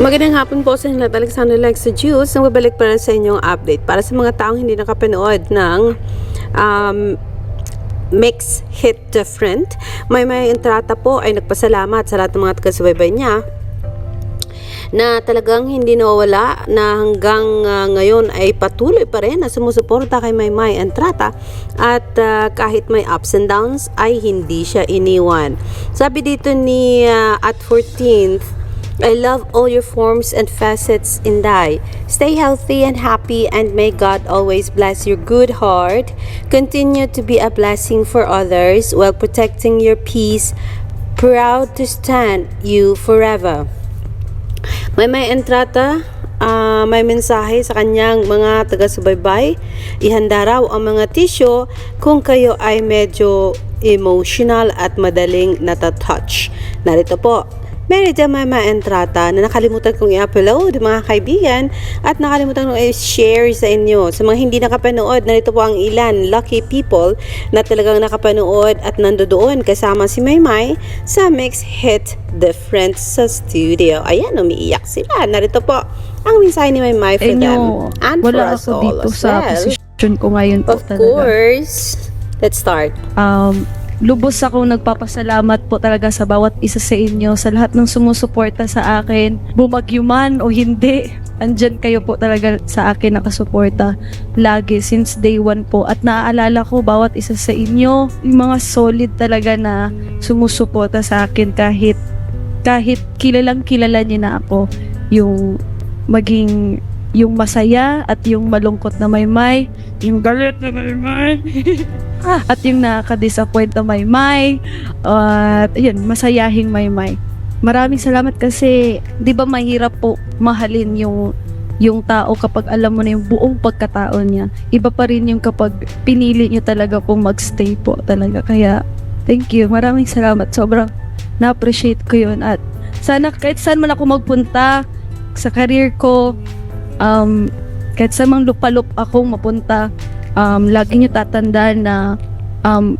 Magandang hapon po sa inyo lahat. Alexander Lexa Juice. Nagbabalik para sa inyong update. Para sa mga taong hindi nakapanood ng um, Mix Hit Different, may may entrata po ay nagpasalamat sa lahat ng mga taga-subaybay niya na talagang hindi nawawala na hanggang ah, ngayon ay patuloy pa rin na sumusuporta kay Maymay Entrata at ah, kahit may ups and downs ay hindi siya iniwan. Sabi dito ni ah, at 14th I love all your forms and facets in Dai. Stay healthy and happy, and may God always bless your good heart. Continue to be a blessing for others while protecting your peace. Proud to stand you forever. May may entrata, ah, may mensahe sa kanyang mga taga-subaybay. Ihanda raw ang mga tisyo kung kayo ay medyo emotional at madaling natatouch. Narito po, Merida Mama Entrata na nakalimutan kong i-upload mga kaibigan at nakalimutan kong i-share sa inyo. Sa mga hindi nakapanood, narito po ang ilan lucky people na talagang nakapanood at nandoon kasama si Maymay sa Mix Hit Different sa studio. Ayan, umiiyak sila. Narito po ang mensahe ni Maymay for Enyo, them and for us ako all dito as sa well. posisyon ko ngayon po Of talaga. course. Let's start. Um, lubos akong nagpapasalamat po talaga sa bawat isa sa inyo, sa lahat ng sumusuporta sa akin, bumagyo man o hindi. Andyan kayo po talaga sa akin nakasuporta lagi since day one po. At naaalala ko bawat isa sa inyo, yung mga solid talaga na sumusuporta sa akin kahit kahit kilalang kilala niyo na ako yung maging yung masaya at yung malungkot na maymay, yung galit na maymay, at yung nakaka-disappoint na maymay, at yun, masayahing maymay. Maraming salamat kasi, di ba mahirap po mahalin yung yung tao kapag alam mo na yung buong pagkatao niya. Iba pa rin yung kapag pinili niyo talaga pong magstay po talaga. Kaya, thank you. Maraming salamat. Sobrang na-appreciate ko yun. At sana kahit saan man ako magpunta sa career ko, um, kahit sa mang lupalup akong mapunta, um, lagi nyo tatandaan na um,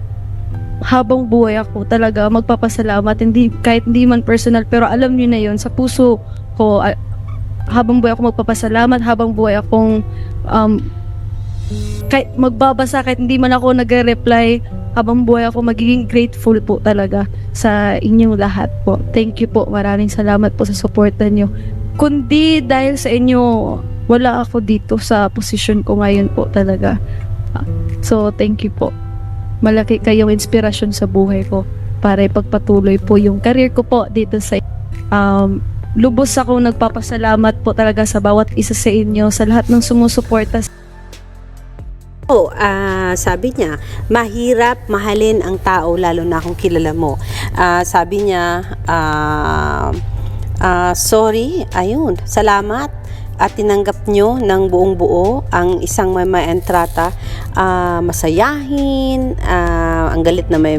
habang buhay ako talaga magpapasalamat. Hindi kahit hindi man personal pero alam niyo na yon sa puso ko ah, habang buhay ako magpapasalamat habang buhay akong um, kahit magbabasa kahit hindi man ako nagre-reply habang buhay ako magiging grateful po talaga sa inyong lahat po. Thank you po. Maraming salamat po sa suporta niyo kundi dahil sa inyo wala ako dito sa posisyon ko ngayon po talaga Ah, so thank you po malaki kayong inspirasyon sa buhay ko para ipagpatuloy po yung career ko po dito sa um, lubos ako nagpapasalamat po talaga sa bawat isa sa inyo sa lahat ng sumusuporta Oh, ah, sabi niya, mahirap mahalin ang tao lalo na kung kilala mo. Ah, sabi niya, ah, ah, sorry, ayun, salamat. At tinanggap nyo ng buong buo ang isang may entrata. Ah, masayahin, ah, ang galit na may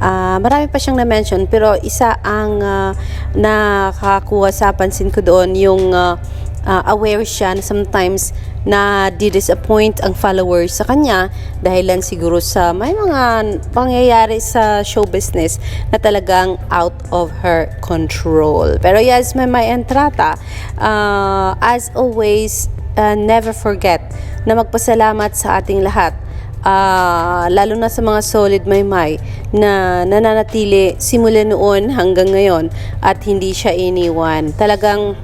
Ah, marami pa siyang na-mention pero isa ang ah, nakakakuha sa pansin ko doon yung ah, ah, aware siya na sometimes na di-disappoint ang followers sa kanya dahilan siguro sa may mga pangyayari sa show business na talagang out of her control. Pero yes, may may entrata. ah, as always, ah, never forget na magpasalamat sa ating lahat Ah, lalo na sa mga solid maymay na nananatili simula noon hanggang ngayon at hindi siya iniwan. Talagang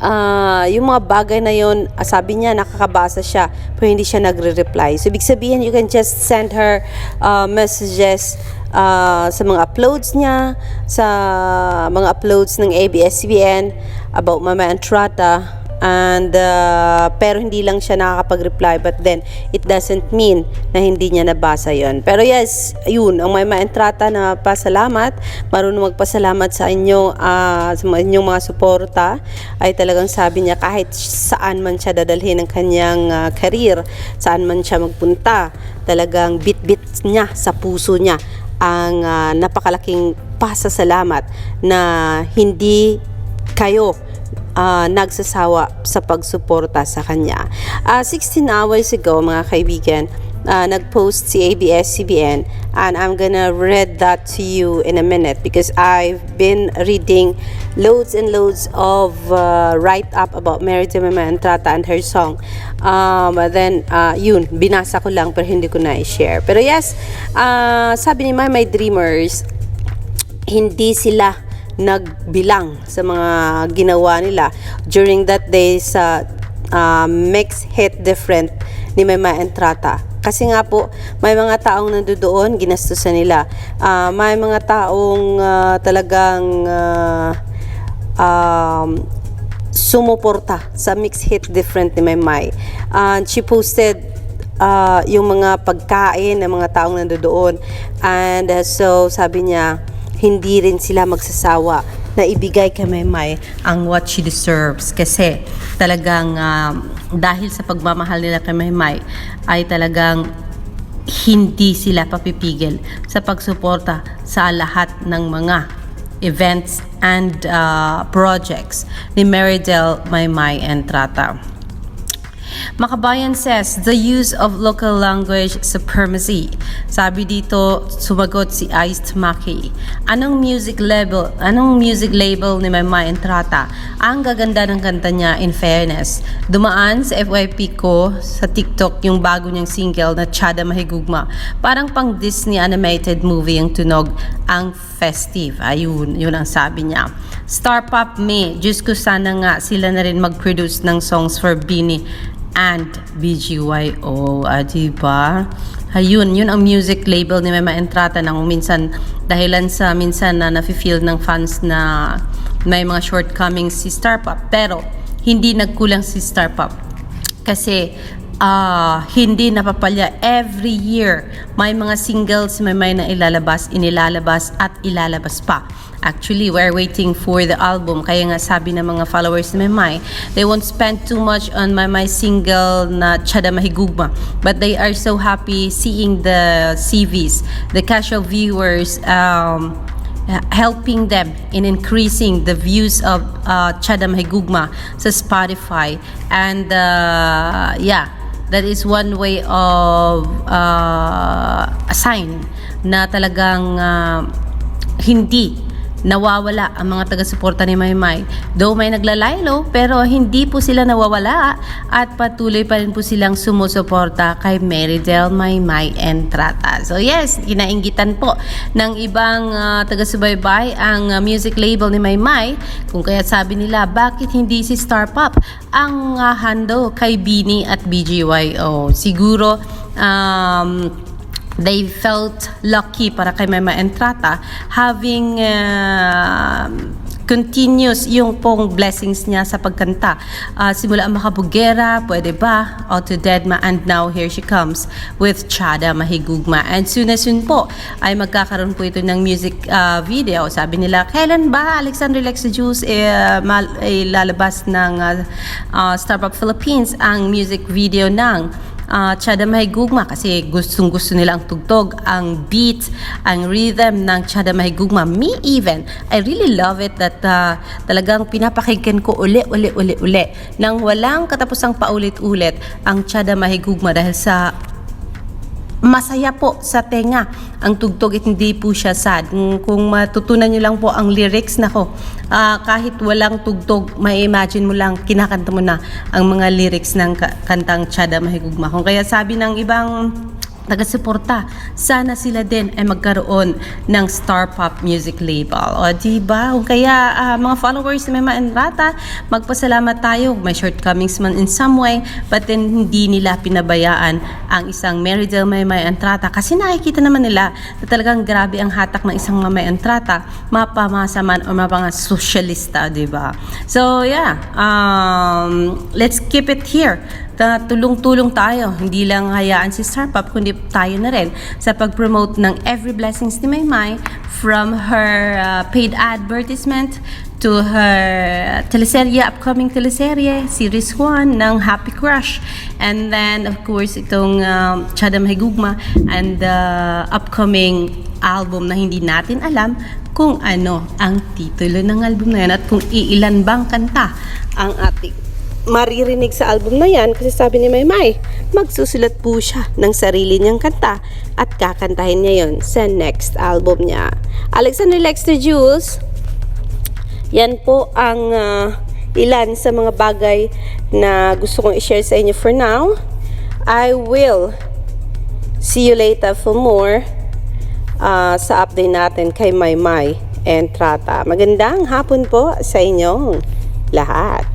ah, yung mga bagay na yon, ah, sabi niya nakakabasa siya pero hindi siya nagre-reply. So, ibig sabihin, you can just send her ah, messages ah, sa mga uploads niya, sa mga uploads ng ABS-CBN about Mama Entrata and uh, pero hindi lang siya nakakapag-reply but then it doesn't mean na hindi niya nabasa yon pero yes yun ang may maentrata na pasalamat marunong magpasalamat sa inyo ah, sa inyong mga suporta ay talagang sabi niya kahit saan man siya dadalhin ng kanyang ah, career saan man siya magpunta talagang bit-bit niya sa puso niya ang ah, napakalaking pasasalamat na hindi kayo ah, nagsasawa sa pagsuporta sa kanya. Ah, 16 hours ago, mga kaibigan, uh, nag-post si ABS-CBN and I'm gonna read that to you in a minute because I've been reading loads and loads of uh, write-up about Mary Jemima Entrata and her song. Um, then, uh, yun, binasa ko lang pero hindi ko na i-share. Pero yes, uh, sabi ni My Dreamers, hindi sila nagbilang sa mga ginawa nila during that day sa uh, mix hit different ni Mema Entrata. Kasi nga po, may mga taong nandoon, ginastusan nila. Ah, may mga taong ah, talagang ah, um, sumuporta sa mix hit different ni Maymay. And she posted uh, yung mga pagkain ng mga taong nandoon. And uh, so sabi niya, hindi rin sila magsasawa na ibigay kay Maymay ang what she deserves. Kasi talagang um, dahil sa pagmamahal nila kay Maymay ay talagang hindi sila papipigil sa pagsuporta sa lahat ng mga events and uh, projects ni Meridel Maymay and Trata. Makabayan says, the use of local language supremacy. Sabi dito, sumagot si Iced Maki. Anong music label, anong music label ni Maymay Entrata? Ang gaganda ng kanta niya, in fairness. Dumaan sa FYP ko sa TikTok yung bago niyang single na Chada Mahigugma. Parang pang Disney animated movie yung tunog ang festive. Ayun, yun ang sabi niya. Star Pop Me, Diyos ko sana nga sila na rin mag-produce ng songs for Bini and BGYO. Ah, diba? Ayun, yun ang music label ni Mema Entrata nang minsan dahilan sa minsan na nafe-feel ng fans na may mga shortcomings si Star Pop. Pero hindi nagkulang si Star Pop kasi ah hindi napapalya. Every year may mga singles may may na ilalabas inilalabas at ilalabas pa. Actually we're waiting for the album. Kaya nga sabi ng mga followers ni Memay they won't spend too much on my single na Chada Mahigugma. But they are so happy seeing the CVs the casual viewers um, helping them in increasing the views of uh, Chada Mahigugma sa Spotify. And uh, yeah, that is one way of uh, a sign na talagang uh, hindi nawawala ang mga taga-suporta ni Maymay. Though may naglalaylo, pero hindi po sila nawawala at patuloy pa rin po silang sumusuporta kay Meridel Maymay Entrata. So yes, kinainggitan po ng ibang ah, taga-subaybay ang ah, music label ni Maymay kung kaya sabi nila bakit hindi si Star Pop ang ah, hando kay Bini at BGYO. Siguro um, they felt lucky para kay Mema Entrata having uh, continuous yung pong blessings niya sa pagkanta. Uh, simula ang Makabugera, Pwede Ba, Auto Deadma, and now here she comes with Chada Mahigugma. And soon as soon po ay magkakaroon po ito ng music uh, video. Sabi nila, kailan ba Alexander Lex Juice eh, mal- eh, lalabas ng uh, uh, Star Pop Philippines ang music video ng uh, Chada Mahigugma kasi gustong gusto nila ang tugtog, ang beat, ang rhythm ng Chada Mahigugma. Me even, I really love it that uh, talagang pinapakinggan ko uli, uli, uli, uli nang walang katapusang paulit-ulit ang Chada Mahigugma dahil sa masaya po sa tenga ang tugtog at hindi po siya sad. Kung, kung matutunan nyo lang po ang lyrics nako, ah, kahit walang tugtog, may imagine mo lang, kinakanta mo na ang mga lyrics ng ka- kantang Chada Mahigugma. Kung kaya sabi ng ibang taga-suporta, sana sila din ay magkaroon ng Star Pop music label. O, di ba? Kaya ah, mga followers ni Mema Enrata, magpasalamat tayo. May shortcomings man in some way, but then hindi nila pinabayaan ang isang Meridel Mema Entrata kasi nakikita naman nila na talagang grabe ang hatak ng isang Mama Entrata, mapamasa man o mapanga sosyalista, di ba? So, yeah. Um, let's keep it here na tulong-tulong tayo. Hindi lang hayaan si Starpop, kundi tayo na rin sa pag-promote ng Every Blessings ni Maymay from her uh, paid advertisement to her teleserye, upcoming teleserye, Series 1 ng Happy Crush. And then, of course, itong um, Chada Mahigugma and the upcoming album na hindi natin alam kung ano ang titulo ng album na yan at kung iilan bang kanta ang ating maririnig sa album na yan kasi sabi ni Maymay, magsusulat po siya ng sarili niyang kanta at kakantahin niya yon sa next album niya. Alexander Lexter Jules, yan po ang ah, ilan sa mga bagay na gusto kong i-share sa inyo for now. I will see you later for more ah, sa update natin kay Maymay and Trata. Magandang hapon po sa inyong lahat.